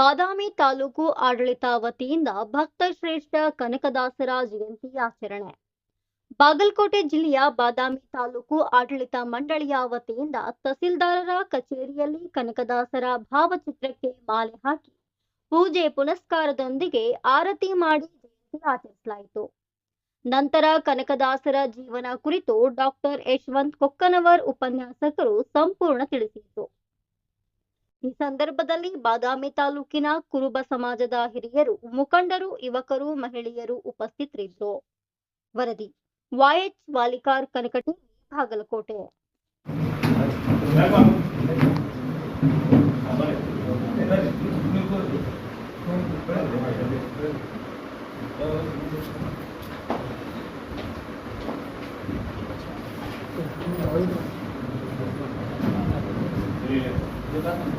ಬಾದಾಮಿ ತಾಲೂಕು ಆಡಳಿತ ವತಿಯಿಂದ ಭಕ್ತ ಶ್ರೇಷ್ಠ ಕನಕದಾಸರ ಜಯಂತಿ ಆಚರಣೆ. ಬಾಗಲಕೋಟೆ ಜಿಲ್ಲೆಯ ಬಾದಾಮಿ ತಾಲೂಕು ಆಡಳಿತ ಮಂಡಳಿಯ ವತಿಯಿಂದ ತಹಸೀಲ್ದಾರರ ಕಚೇರಿಯಲ್ಲಿ ಕನಕದಾಸರ ಭಾವಚಿತ್ರಕ್ಕೆ ಮಾಲೆ ಹಾಕಿ ಪೂಜೆ ಪುನಸ್ಕಾರದೊಂದಿಗೆ ಆರತಿ ಮಾಡಿ ಜಯಂತಿ ಆಚರಿಸಲಾಯಿತು. ನಂತರ ಕನಕದಾಸರ ಜೀವನ ಕುರಿತು ಡಾಕ್ಟರ್ ಯಶವಂತ್ ಕೊಕ್ಕನವರ್ ಉಪನ್ಯಾಸಕರು ಸಂಪೂರ್ಣ ತಿಳಿಸಿದರು. ಈ ಸಂದರ್ಭದಲ್ಲಿ ಬಾದಾಮಿ ತಾಲೂಕಿನ ಕುರುಬ ಸಮಾಜದ ಹಿರಿಯರು, ಮುಖಂಡರು, ಯುವಕರು, ಮಹಿಳೆಯರು ಉಪಸ್ಥಿತರಿದ್ದರು. ವರದಿ ವಾಯಚ್ ವಾಲಿಕಾರ್ ಕನಕಟಿ ಬಾಗಲಕೋಟೆ. ಬರೀ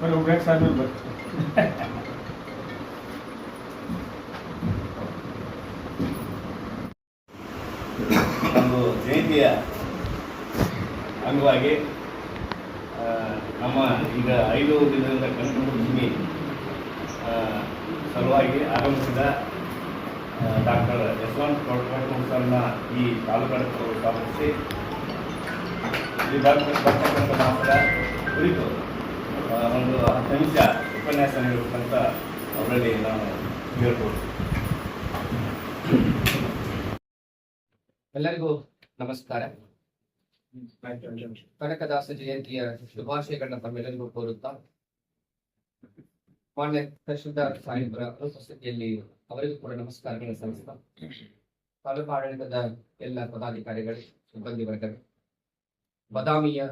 Mas eu quero saber. ಅಂಗವಾಗಿ ನಮ್ಮ ಈಗ ಐದು ದಿನದಿಂದ ಕಣ್ಣು ಭೂಮಿ ಸಲುವಾಗಿ ಆಗಮಿಸಿದ ಡಾಕ್ಟರ್ ಯಶವಂತ್ ಕೊಡ್ಕೊಂಡು ಸರ್ನ ಈ ತಾಲೂಕು ಸ್ಥಾಪಿಸಿ ಬರ್ತ- ಬರ್ತಕ್ಕಂಥ ಮಾತ್ರ ಕುರಿತು ಒಂದು ಹತ್ತು ನಿಮಿಷ ಉಪನ್ಯಾಸ ನೀಡಬೇಕಂತ ಅವರಲ್ಲಿ ನಾನು ಹೇಳ್ಬೋದು ಎಲ್ಲರಿಗೂ ನಮಸ್ಕಾರ. ಕನಕದಾಸ ಜಯಂತಿಯ ಶುಭಾಶಯಗಳನ್ನ ತಮ್ಮೆಲ್ಲರಿಗೂ ಕೋರುತ್ತಾ, ಮಾನ್ಯ ತಹಶೀಲ್ದಾರ್ ಸಾಹೇಬರ ಅನುಪಸ್ಥಿತಿಯಲ್ಲಿ ಅವರಿಗೂ ಕೂಡ ನಮಸ್ಕಾರಗಳನ್ನು ಸಲ್ಲಿಸ್ತಾ, ತಾಲೂಕು ಆಡಳಿತದ ಎಲ್ಲ ಪದಾಧಿಕಾರಿಗಳು, ಸಿಬ್ಬಂದಿ ವರ್ಗಗಳು ಬದಾಮಿಯ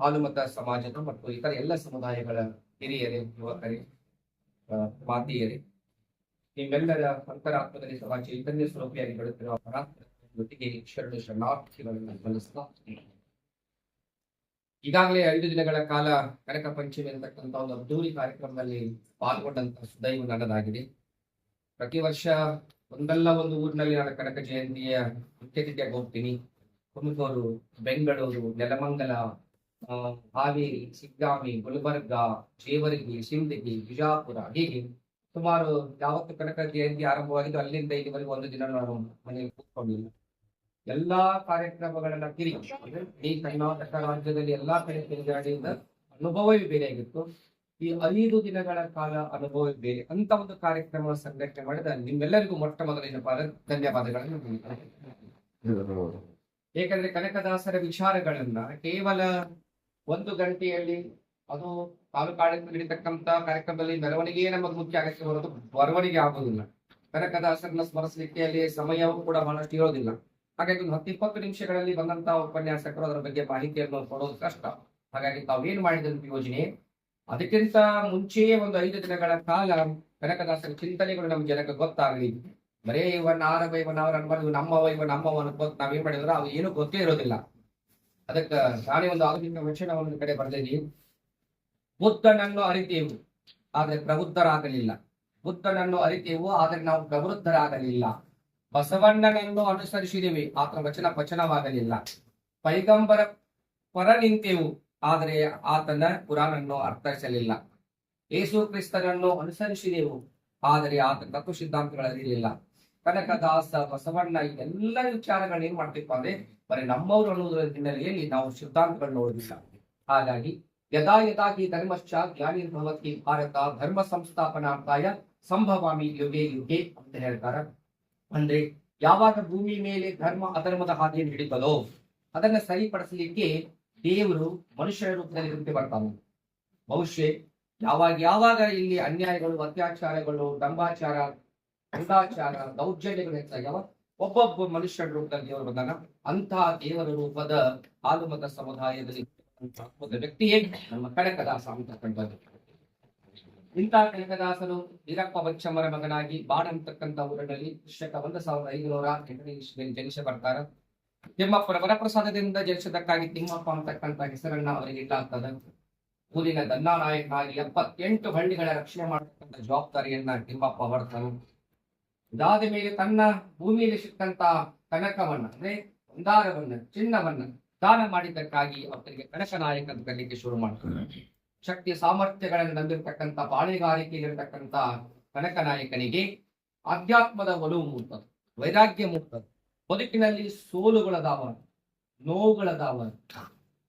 ಹಾಲುಮತ ಸಮಾಜದ ಮತ್ತು ಇತರ ಎಲ್ಲ ಸಮುದಾಯಗಳ ಹಿರಿಯರೇ, ಯುವಕರೇ ಮಾತೆಯರೇ ನಿಮ್ಮೆಲ್ಲರ ಅಂತರಾತ್ಮದಲ್ಲಿ ಸಮಾಜ ಚೈತನ್ಯ ಸ್ವರೂಪಿಯಾಗಿ ಬೆಳೆಯುತ್ತಿರುವ ಪರಾತ್ಮ ಜೊತೆಗೆ ಶರಣು ಶರಣಾರ್ಥಿಗಳನ್ನು ಬಳಸ್ತಾ ಈಗಾಗಲೇ ಐದು ದಿನಗಳ ಕಾಲ ಕನಕ ಪಂಚಮಿ ಅಂತಕ್ಕಂಥ ಒಂದು ಅದ್ದೂರಿ ಕಾರ್ಯಕ್ರಮದಲ್ಲಿ ಪಾಲ್ಗೊಂಡಂತ ಸುದೈವ ನನ್ನದಾಗಿದೆ ಪ್ರತಿ ವರ್ಷ ಒಂದಲ್ಲ ಒಂದು ಊರಿನಲ್ಲಿ ನಾನು ಕನಕ ಜಯಂತಿಯ ಮುಖ್ಯತಿಥಿಯಾಗಿ ಹೋಗ್ತೀನಿ. ತುಮಕೂರು ಬೆಂಗಳೂರು, ನೆಲಮಂಗಲ ಹಾವೇರಿ, ಸಿಗ್ಗಾಮಿ, ಗುಲ್ಬರ್ಗ, ಜೇವರ್ಗಿ ಸಿಂದಗಿ ಬಿಜಾಪುರ ಹೀಗೆ ಸುಮಾರು ಯಾವತ್ತು ಕನಕ ಜಯಂತಿ ಆರಂಭವಾಗಿದ್ದು ಅಲ್ಲಿಂದ ಇಲ್ಲಿವರೆಗೂ ಒಂದು ದಿನ ನಾನು ಮನೆಯಲ್ಲಿ ಕೂತ್ಕೊಂಡಿಲ್ಲ. ಎಲ್ಲಾ ಕಾರ್ಯಕ್ರಮಗಳನ್ನ ತಿರುಗಿ ಈ ಕರ್ನಾಟಕ ರಾಜ್ಯದಲ್ಲಿ ಎಲ್ಲಾ ಕಡೆ ತಿರುಗಾಡಿಯಿಂದ ಅನುಭವವೇ ಬೇರೆಯಾಗಿತ್ತು ಈ ಐದು ದಿನಗಳ ಕಾಲ ಅನುಭವ ಬೇರೆ. ಅಂತ ಒಂದು ಕಾರ್ಯಕ್ರಮ ಸಂಘಟನೆ ಮಾಡಿದ ನಿಮ್ಮೆಲ್ಲರಿಗೂ ಮೊಟ್ಟ ಮೊದಲಿನ ಧನ್ಯವಾದಗಳನ್ನು. ಏಕೆಂದ್ರೆ ಕನಕದಾಸರ ವಿಚಾರಗಳನ್ನ ಕೇವಲ ಒಂದು ಗಂಟೆಯಲ್ಲಿ ಅದು ತಾಲೂಕಾಡಳಿತ ನಡೀತಕ್ಕಂತ ಕಾರ್ಯಕ್ರಮದಲ್ಲಿ ಮೆರವಣಿಗೆ ನಮಗೆ ಮುಖ್ಯ ಅಗತ್ಯ ಹೊರತು ಬರವಣಿಗೆ ಆಗುವುದಿಲ್ಲ ಕನಕದಾಸರನ್ನ ಸ್ಮರಿಸಲಿಕ್ಕೆ ಅಲ್ಲಿ ಸಮಯವೂ ಕೂಡ ಬಹಳಷ್ಟು ಇರೋದಿಲ್ಲ. ಹಾಗಾಗಿ ಒಂದು ಹತ್ತು, ಇಪ್ಪತ್ತು ನಿಮಿಷಗಳಲ್ಲಿ ಬಂದಂತಹ ಉಪನ್ಯಾಸಕರು ಅದರ ಬಗ್ಗೆ ಮಾಹಿತಿಯನ್ನು ಕೊಡೋದು ಕಷ್ಟ. ಹಾಗಾಗಿ ತಾವೇನು ಮಾಡಿದಂತ ಯೋಜನೆ? ಅದಕ್ಕಿಂತ ಮುಂಚೆಯೇ ಒಂದು ಐದು ದಿನಗಳ ಕಾಲ ಕನಕದಾಸರ ಚಿಂತನೆಗಳು ನಮ್ಗೆ ಜನಕ್ಕೆ ಗೊತ್ತಾಗಲಿ. ಬರೇ ಇವನ್ ಆರವ ಇವನ್ ಅವರ ಅನ್ಬಾರ್ದು ನಮ್ಮವ ಇವನ್ ನಮ್ಮವ ಅನ್ಬೋದು ನಾವೇನ್ ಮಾಡಿದ್ರ ಅವು ಏನು ಗೊತ್ತೇ ಇರೋದಿಲ್ಲ. ಅದಕ್ಕ ನಾನೇ ಒಂದು ಆಧುನಿಕ ವಚನ ಒಂದು ಕಡೆ ಬರ್ದೇನಿ ಬುದ್ಧನನ್ನು ಅರಿತೇವು, ಆದ್ರೆ ಪ್ರಬುದ್ಧರಾಗಲಿಲ್ಲ. ಬುದ್ಧನನ್ನು ಅರಿತೇವು, ಆದ್ರೆ ನಾವು ಪ್ರವೃದ್ಧರಾಗಲಿಲ್ಲ ಬಸವಣ್ಣನನ್ನು ಅನುಸರಿಸಿದೆವೆ. ಆತನ ವಚನ ಪಚನವಾಗಲಿಲ್ಲ. ಪೈಗಂಬರ ಪರ ನಿಂತೆವು. ಆದರೆ ಆತನ ಕುರಾನನ್ನು ಅರ್ಥೈಸಲಿಲ್ಲ. ಯೇಸು ಕ್ರಿಸ್ತನನ್ನು ಅನುಸರಿಸಿದೆವು. ಆದರೆ ಆತನ ತತ್ವ ಸಿದ್ಧಾಂತಗಳು ಅರಿಯಲಿಲ್ಲ ಕನಕದಾಸ, ಬಸವಣ್ಣ ಎಲ್ಲ ವಿಚಾರಗಳನ್ನ ಏನ್ ಮಾಡ್ಬೇಕು ಅಂದ್ರೆ, ಬರೀ ನಮ್ಮವರು ಅನ್ನೋದ್ರ ಹಿನ್ನೆಲೆಯಲ್ಲಿ ನಾವು ಸಿದ್ಧಾಂತಗಳನ್ನ ನೋಡುದಿಲ್ಲ. ಹಾಗಾಗಿ ಯದಾ ಯದಾಗಿ ಧರ್ಮಶ್ಚ ಜ್ಞಾನಿ ಭವತಿ ಭಾರತ ಧರ್ಮ ಸಂಸ್ಥಾಪನಾರ್ಥಾಯ ಸಂಭವಾಮಿ ಯುಗೆ ಯುಗೆ ಅಂತ ಹೇಳ್ತಾರ. ಅಂದ್ರೆ ಯಾವಾಗ ಭೂಮಿ ಮೇಲೆ ಧರ್ಮ, ಅಧರ್ಮದ ಹಾದಿಯನ್ನು ಹಿಡಿತದೋ ಅದನ್ನ ಸರಿಪಡಿಸಲಿಕ್ಕೆ ದೇವರು ಮನುಷ್ಯರ ರೂಪದಲ್ಲಿ ಇರುತ್ತೆ ಬರ್ತಾನೆ. ಬಹುಶಃ ಯಾವಾಗ ಯಾವಾಗ ಇಲ್ಲಿ ಅನ್ಯಾಯಗಳು, ಅತ್ಯಾಚಾರಗಳು ದಂಭಾಚಾರ ಅಂಧಾಚಾರ ದೌರ್ಜನ್ಯಗಳು ಹೆಚ್ಚಾಗ್ಯಾವ, ಒಬ್ಬೊಬ್ಬ ಮನುಷ್ಯರ ರೂಪದಲ್ಲಿ ದೇವರು ಬಂದಾಗ ಅಂತಹ ದೇವರ ರೂಪದ ಹಾಲುಮತ ಸಮುದಾಯದಲ್ಲಿ ವ್ಯಕ್ತಿಯೇ ನಮ್ಮ ಕನಕದಾಸ ಅಂತ ಕಂಡದ್ದು. ಇಂತಹ ಕನಕದಾಸನು ವೀರಪ್ಪ ವಚ್ಚಮ್ಮರ ಮಗನಾಗಿ ಬಾಣ ಅಂತಕ್ಕಂಥ ಊರಿನಲ್ಲಿ ಶಕ ಒಂದು ಸಾವಿರದ ಐದುನೂರ ಎಂಟನೇ ಇಸ್ವಿಯಲ್ಲಿ ಜನಿಸ ಬರ್ತಾರ. ತಿಮ್ಮಪ್ಪರ ವರಪ್ರಸಾದದಿಂದ ಜನಿಸಿದಕ್ಕಾಗಿ ತಿಮ್ಮಪ್ಪ ಅಂತಕ್ಕಂಥ ಹೆಸರನ್ನ ಅವರಿಗೆ ಇಟ್ಟಾಗ್ತದೆ. ಊರಿನ ದಂಡಾನಾಯಕನಾಗಿ ಎಪ್ಪತ್ತೆಂಟು ಹಳ್ಳಿಗಳ ರಕ್ಷಣೆ ಮಾಡತಕ್ಕಂಥ ಜವಾಬ್ದಾರಿಯನ್ನ ತಿಮ್ಮಪ್ಪ ಹೊರತನು ಇದಾದ ಮೇಲೆ ತನ್ನ ಭೂಮಿಯಲ್ಲಿ ಸಿಕ್ಕಂತ ಕನಕವನ್ನ, ಅಂದ್ರೆ ಬಂಗಾರವನ್ನ ಚಿನ್ನವನ್ನ ದಾನ ಮಾಡಿದ್ದಕ್ಕಾಗಿ ಅವರಿಗೆ ಕನಕ ನಾಯಕ ಕರೀಲಿಕ್ಕೆ ಶುರು ಮಾಡ್ತಾರೆ. ಶಕ್ತಿ ಸಾಮರ್ಥ್ಯಗಳನ್ನು ನಂಬಿರ್ತಕ್ಕಂಥ ಕನಕ ನಾಯಕನಿಗೆ ಆಧ್ಯಾತ್ಮದ ಒಲವು ಮೂಡ್ತದೆ, ವೈರಾಗ್ಯ ಮೂಡ್ತದೆ. ಬದುಕಿನಲ್ಲಿ ಸೋಲುಗಳದಾವ ನೋವುಗಳದಾವ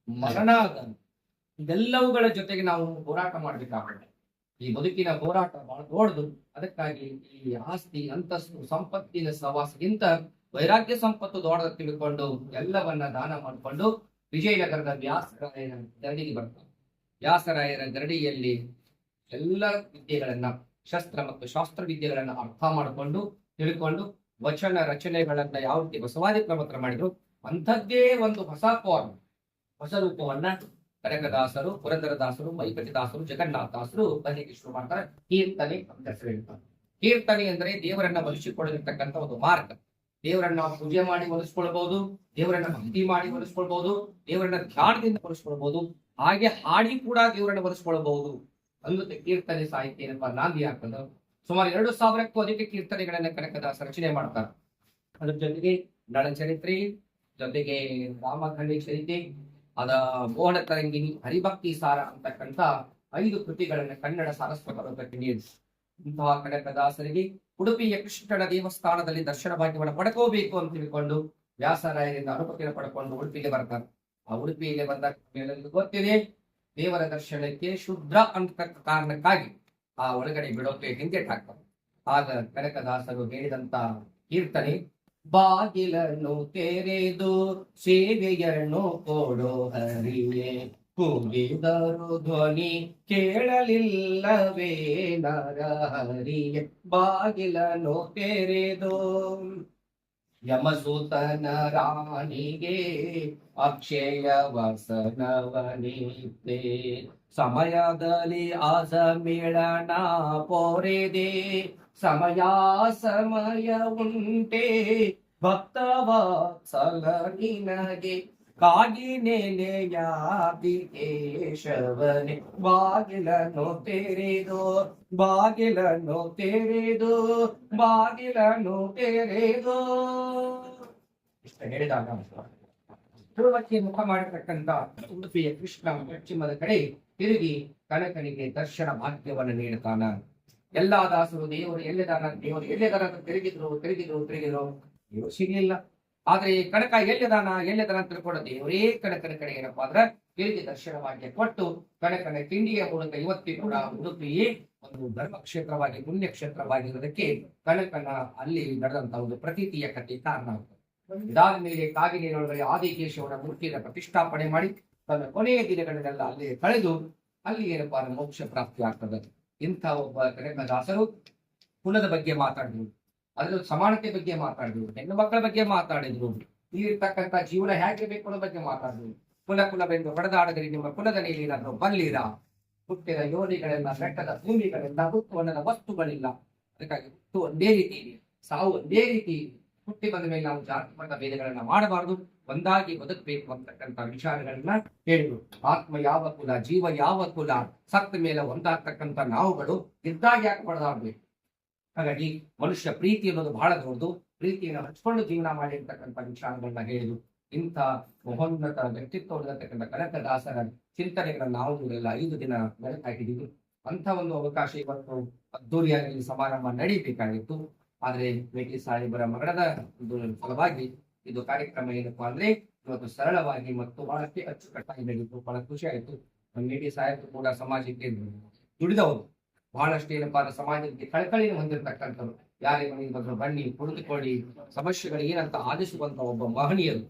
ಮರಣ ಇದೆಲ್ಲವುಗಳ ಜೊತೆಗೆ ನಾವು ಹೋರಾಟ ಮಾಡಬೇಕಾಗುತ್ತೆ. ಈ ಬದುಕಿನ ಹೋರಾಟ ಬಹಳ ದೊಡ್ಡದು. ಅದಕ್ಕಾಗಿ ಈ ಆಸ್ತಿ, ಅಂತಸ್ತು, ಸಂಪತ್ತಿನ ಸವಾಸಗಿಂತ ವೈರಾಗ್ಯ ಸಂಪತ್ತು ದೊಡ್ಡದ ತಿಳ್ಕೊಂಡು ಎಲ್ಲವನ್ನ ದಾನ ಮಾಡಿಕೊಂಡು ವಿಜಯನಗರದ ವ್ಯಾಸರಾಯನ ದರಡಿಗೆ ಬರ್ತಾರೆ. ವ್ಯಾಸರಾಯರ ಗರಡಿಯಲ್ಲಿ ಎಲ್ಲ ವಿದ್ಯೆಗಳನ್ನ ಶಸ್ತ್ರ ಮತ್ತು ಶಾಸ್ತ್ರ ವಿದ್ಯೆಗಳನ್ನ ಅರ್ಥ ಮಾಡಿಕೊಂಡು, ತಿಳ್ಕೊಂಡು, ವಚನ ರಚನೆಗಳನ್ನ ಯಾವ ರೀತಿ ಬಸವಾದಿ ಪ್ರಮತ್ರ ಮಾಡಿದ್ರು, ಅಂಥದ್ದೇ ಒಂದು ಹೊಸ ಫಾರ್ಮ್ ಹೊಸ ರೂಪವನ್ನ ಕನಕದಾಸರು, ಪುರಂದರದಾಸರು ಮೈಕಟಿದಾಸರು ಜಗನ್ನಾಥದಾಸರು ಬರಲಿಕ್ಕೆ ಶುರು ಮಾಡ್ತಾರೆ. ಕೀರ್ತನೆ ಅಂತ ಹೆಸರು ಕೀರ್ತನೆ ಅಂದ್ರೆ ದೇವರನ್ನ ಒಲಿಸಿಕೊಳ್ಳಿರ್ತಕ್ಕಂಥ ಒಂದು ಮಾರ್ಗ. ದೇವರನ್ನ ಪೂಜೆ ಮಾಡಿ ಒಲಿಸ್ಕೊಳ್ಬಹುದು ದೇವರನ್ನ ಭಕ್ತಿ ಮಾಡಿ ಒಲಿಸ್ಕೊಳ್ಬಹುದು ದೇವರನ್ನ ಧ್ಯಾನದಿಂದ ಒಲಿಸ್ಕೊಳ್ಬಹುದು ಹಾಗೆ ಹಾಡಿ ಕೂಡ ವಿವರಣೆ ಒದಗಿಸಿಕೊಳ್ಳಬಹುದು ಅನ್ನುತ್ತೆ ಕೀರ್ತನೆ ಸಾಹಿತ್ಯ ಏನಪ್ಪಾ, ನಾಂದಿ ಆಗ್ತದ ಸುಮಾರು ಎರಡು ಸಾವಿರಕ್ಕೂ ಅಧಿಕ ಕೀರ್ತನೆಗಳನ್ನ ಕನಕದಾಸ ರಚನೆ ಮಾಡ್ತಾರೆ. ಅದ್ರ ಜೊತೆಗೆ ನಳಚರಿತ್ರೆ ಜೊತೆಗೆ ರಾಮಖಂಡಿ ಚರಿತ್ರೆ ಅದ ಮೋಹನ ತರಂಗಿಣಿ ಹರಿಭಕ್ತಿ ಸಾರ ಅಂತಕ್ಕಂಥ ಐದು ಕೃತಿಗಳನ್ನ ಕನ್ನಡ ಸಾರಸ್ವತ ರೂಪಕ್ಕೆ ನೀಡಿಸಿ ಇಂತಹ ಕನಕದಾಸರಿಗೆ ಉಡುಪಿಯ ಕೃಷ್ಣನ ದೇವಸ್ಥಾನದಲ್ಲಿ ದರ್ಶನ ಭಾಗ್ಯವನ್ನು ಪಡ್ಕೋಬೇಕು ಅಂತ ತಿಳ್ಕೊಂಡು ವ್ಯಾಸರಾಯರಿಂದ ಅನುಮತಿಯನ್ನು ಪಡ್ಕೊಂಡು ಉಡುಪಿಗೆ ಬರ್ತಾರೆ. ಆ ಮೇಲೆ ಬಂದ ಮೇಲೆ ಗೊತ್ತಿದೆ. ದೇವರ ದರ್ಶನಕ್ಕೆ ಶುದ್ರ ಅಂತ ಕಾರಣಕ್ಕಾಗಿ ಆ ಒಳಗಡೆ ಬಿಡೋಕೆ ಹಿಂದೆಟಾಗ್ತಾರೆ ಆಗ ಕನಕದಾಸರು ಹೇಳಿದಂತ ಕೀರ್ತನೆ, ಬಾಗಿಲನ್ನು ತೆರೆದು ಸೇವೆಯನ್ನು ಕೊಡೋ ಹರಿಯೇ, ಕೂಗಿದರು ಧ್ವನಿ ಕೇಳಲಿಲ್ಲವೇ ನರ ಹರಿಯೇ ಬಾಗಿಲನ್ನು ತೆರೆದು ಯಮಸೂತನ ರಾಣಿಗೆ ಅಕ್ಷಯ ವಸನವನಿತೆ ಸಮಯದಲ್ಲಿ ಆಸ ಮಿಳನ ಪೋರೆದೆ ಸಮಯ ಸಮಯ ಉಂಟೆ ಭಕ್ತವಾತ್ಸಲ ನಿನಗೆ ಕಾಗಿ ಕೇಶವನೆ ಬಾಗಿಲನ್ನು ತೆರೆದು ಬಾಗಿಲನ್ನು ತೆರೆದು ಬಾಗಿಲನ್ನು ತೆರೆದು. ಇಷ್ಟ ಹೇಳಿದಾಗ ಪೂರ್ವಕ್ಕೆ ಮುಖ ಮಾಡಿರ್ತಕ್ಕಂಥ ಉಡುಪಿಯ ಕೃಷ್ಣ ಪಶ್ಚಿಮದ ಕಡೆ ತಿರುಗಿ ಕನಕನಿಗೆ ದರ್ಶನ ಭಾಗ್ಯವನ್ನು ನೀಡುತ್ತಾನ. ಎಲ್ಲಾ ದಾಸರು ದೇವರು ಎಲ್ಲೆದಾರ ದೇವರು ಎಲ್ಲೆದಾರ ತಿರುಗಿದ್ರು ತಿರುಗಿದ್ರು ತಿರುಗಿದ್ರು. ಸಿಗ್ಲಿಲ್ಲ ಆದ್ರೆ ಈ ಕನಕ ಎಲ್ಲಿದಾನ ಎಲ್ಲಿದಾನ ಅಂತ ತಿಳ್ಕೊಂಡು ದೇವರೇ ಕಣಕನ ಕಡೆ ಏನಪ್ಪಾ ಅಂದ್ರೆ ದೇವಿಗೆ ದರ್ಶನವಾಗಿ ಕೊಟ್ಟು ಕನಕನ ತಿಂಡಿಯ ಮೂಲಕ ಇವತ್ತಿಗೂ ಕೂಡ ಉಡುಪಿ ಒಂದು ಧರ್ಮ ಕ್ಷೇತ್ರವಾಗಿ ಪುಣ್ಯ ಕ್ಷೇತ್ರವಾಗಿರೋದಕ್ಕೆ ಕನಕನ ಅಲ್ಲಿ ನಡೆದಂತ ಒಂದು ಪ್ರತೀತಿಯ ಕಥೆ ಕಾರಣ ಇದಾದ ಮೇಲೆ ಕಾಗಿನೀರೊಳಗಡೆ ಆದಿಕೇಶವನ ಮೂರ್ತಿಯನ್ನು ಪ್ರತಿಷ್ಠಾಪನೆ ಮಾಡಿ ತನ್ನ ಕೊನೆಯ ದಿನಗಳನ್ನೆಲ್ಲ ಅಲ್ಲಿ ಕಳೆದು ಅಲ್ಲಿ ಏನಪ್ಪಾ ಮೋಕ್ಷ ಪ್ರಾಪ್ತಿ ಆಗ್ತದೆ ಇಂಥ ಒಬ್ಬ ಕನಕದಾಸರು ಕುಲದ ಬಗ್ಗೆ ಮಾತಾಡಿದ್ರು. ಅದ್ರ ಸಮಾನತೆ ಬಗ್ಗೆ ಮಾತಾಡಿದ್ರು, ಹೆಣ್ಣು ಮಕ್ಕಳ ಬಗ್ಗೆ ಮಾತಾಡಿದ್ರು ನೀರ್ತಕ್ಕಂಥ ಜೀವನ ಹೇಗಿರ್ಬೇಕು ಅನ್ನೋ ಬಗ್ಗೆ ಮಾತಾಡಿದ್ರು. ಕುಲ ಕುಲವೆಂದು ಹೊಡೆದಾಡಗರಿ ನಿಮ್ಮ ಕುಲದ ನೀರಿನಾದ್ರು ಬಲ್ಲಿರ? ಹುಟ್ಟಿದ ಯೋನಿಗಳೆಲ್ಲ, ಬೆಟ್ಟದ ಭೂಮಿಗಳೆಲ್ಲ ಹುಟ್ಟುವಣ್ಣದ ವಸ್ತುಗಳಿಲ್ಲ. ಅದಕ್ಕಾಗಿ ಹುಟ್ಟು ಒಂದೇ ರೀತಿ ಇದೆ, ಸಾವು ಒಂದೇ ರೀತಿ ಹುಟ್ಟಿ ಬಂದ ಮೇಲೆ ನಾವು ಜಾತಿ, ಮತ ಭೇದಗಳನ್ನ ಮಾಡಬಾರದು. ಒಂದಾಗಿ ಬದುಕಬೇಕು ಅಂತಕ್ಕಂಥ ವಿಚಾರಗಳನ್ನ ಹೇಳಿದ್ರು. ಆತ್ಮ ಯಾವ ಕುಲ, ಜೀವ ಯಾವ ಕುಲ, ಸತ್ತ ಮೇಲೆ ಒಂದಾಗ್ತಕ್ಕಂಥ ನಾವುಗಳು, ಇದ್ದಾಗ ಯಾಕೆ ಪಡೆದಾಡ್ಬೇಕು ಹಾಗಾಗಿ ಮನುಷ್ಯ ಪ್ರೀತಿ ಅನ್ನೋದು ಬಹಳ ದೊಡ್ಡದು. ಪ್ರೀತಿಯನ್ನು ಹಚ್ಕೊಂಡು ಜೀವನ ಮಾಡಿರ್ತಕ್ಕಂಥ ವಿಚಾರಗಳನ್ನ ಹೇಳಿದ್ರು. ಇಂಥ ಮಹೋನ್ನತ ವ್ಯಕ್ತಿತ್ವ ಕನಕದಾಸರ ಚಿಂತನೆಗಳನ್ನ ನಾವು ಇವರೆಲ್ಲ ಐದು ದಿನ ಬೆಳಕಾಕಿದ್ದೀವಿ ಅಂತ ಒಂದು ಅವಕಾಶ ಇವತ್ತು ಅದ್ದೂರಿಯಾಗಿ ಸಮಾರಂಭ ನಡೀಬೇಕಾಗಿತ್ತು. ಆದ್ರೆ ವೇಟಿ ಸಾಹೇಬರ ಮರಣದ ಫಲವಾಗಿ ಇದು ಕಾರ್ಯಕ್ರಮ ಏನಪ್ಪ ಅಂದ್ರೆ ಇವತ್ತು ಸರಳವಾಗಿ ಮತ್ತು ಬಹಳಕ್ಕೆ ಅಚ್ಚುಕಟ್ಟಾಗಿ ನಡೆಯಿತು ಬಹಳ ಖುಷಿ ಆಯಿತು. ಮೇಟಿ ಸಾಹೇಬರು ಕೂಡ ಸಮಾಜಕ್ಕೆ ದುಡಿದವರು. ಬಹಳಷ್ಟು ಏನಪ್ಪಾ ಅಂದ್ರೆ ಸಮಾಜಕ್ಕೆ ಕಳಕಳಿಯನ್ನು ಹೊಂದಿರತಕ್ಕಂಥವ್ರು. ಯಾರೇ ಮನೆಗೆ ಬಂದ್ರು ಬನ್ನಿ, ಕುಳಿತುಕೊಳ್ಳಿ. ಸಮಸ್ಯೆಗಳು ಏನಂತ ಆಲಿಸುವಂತ ಒಬ್ಬ ಮಹನೀಯರು.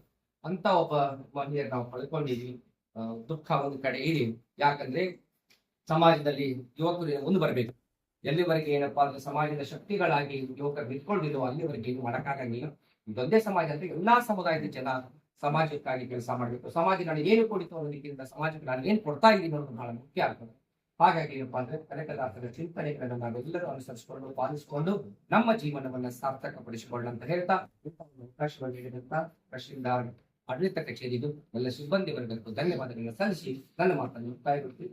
ಅಂತ ಒಬ್ಬ ಮಹನೀಯರು ನಾವು ಕಳ್ಕೊಂಡಿದ್ವಿ ದುಃಖ ಒಂದು ಕಡೆ ಇಡಿ ಯಾಕಂದ್ರೆ ಸಮಾಜದಲ್ಲಿ ಯುವಕರು ಮುಂದೆ ಬರಬೇಕು. ಎಲ್ಲಿವರೆಗೆ ಏನಪ್ಪಾ ಅಂದ್ರೆ ಸಮಾಜದ ಶಕ್ತಿಗಳಾಗಿ ಯುವಕರು ನಿಂತ್ಕೊಂಡಿರೋ ಅಲ್ಲಿವರೆಗೆ ಏನು ಮಾಡಕ್ಕಾಗಂಗಿಲ್ಲ. ಇದೊಂದೇ ಸಮಾಜ ಅಂದ್ರೆ ಎಲ್ಲಾ ಸಮುದಾಯದ ಜನ ಸಮಾಜಕ್ಕಾಗಿ ಕೆಲಸ ಮಾಡಬೇಕು. ಸಮಾಜ ನನಗೆ ಏನು ಕೊಡಿತು ಅನ್ನೋದಕ್ಕಿಂತ ಸಮಾಜಕ್ಕೆ ನಾನು ಏನ್ ಕೊಡ್ತಾ ಇದ್ದೀನಿ ಅನ್ನೋದು ಬಹಳ ಮುಖ್ಯ ಆಗ್ತದೆ. ಹಾಗಾಗಿ ಏನಪ್ಪಾ ಅಂದ್ರೆ ಕನಕದಾಸರ ಚಿಂತನೆಗಳನ್ನು ನಾವೆಲ್ಲರೂ ಅನುಸರಿಸಿಕೊಂಡು, ಪಾಲಿಸಿಕೊಂಡು ನಮ್ಮ ಜೀವನವನ್ನ ಸಾರ್ಥಕಪಡಿಸಿಕೊಳ್ಳ ಅಂತ ಹೇಳ್ತಾ ಅವಕಾಶವನ್ನು ನೀಡಿದಂತ ತಹಶೀಲ್ದಾರ್ ಆಡಳಿತ ಕಚೇರಿದು ಎಲ್ಲ ಸಿಬ್ಬಂದಿ ವರ್ಗಕ್ಕೂ ಧನ್ಯವಾದಗಳನ್ನು ಸಲ್ಲಿಸಿ ನನ್ನ ಮಾತನ್ನು ಮುಕ್ತಾಯಗೊಳಿಸಿ.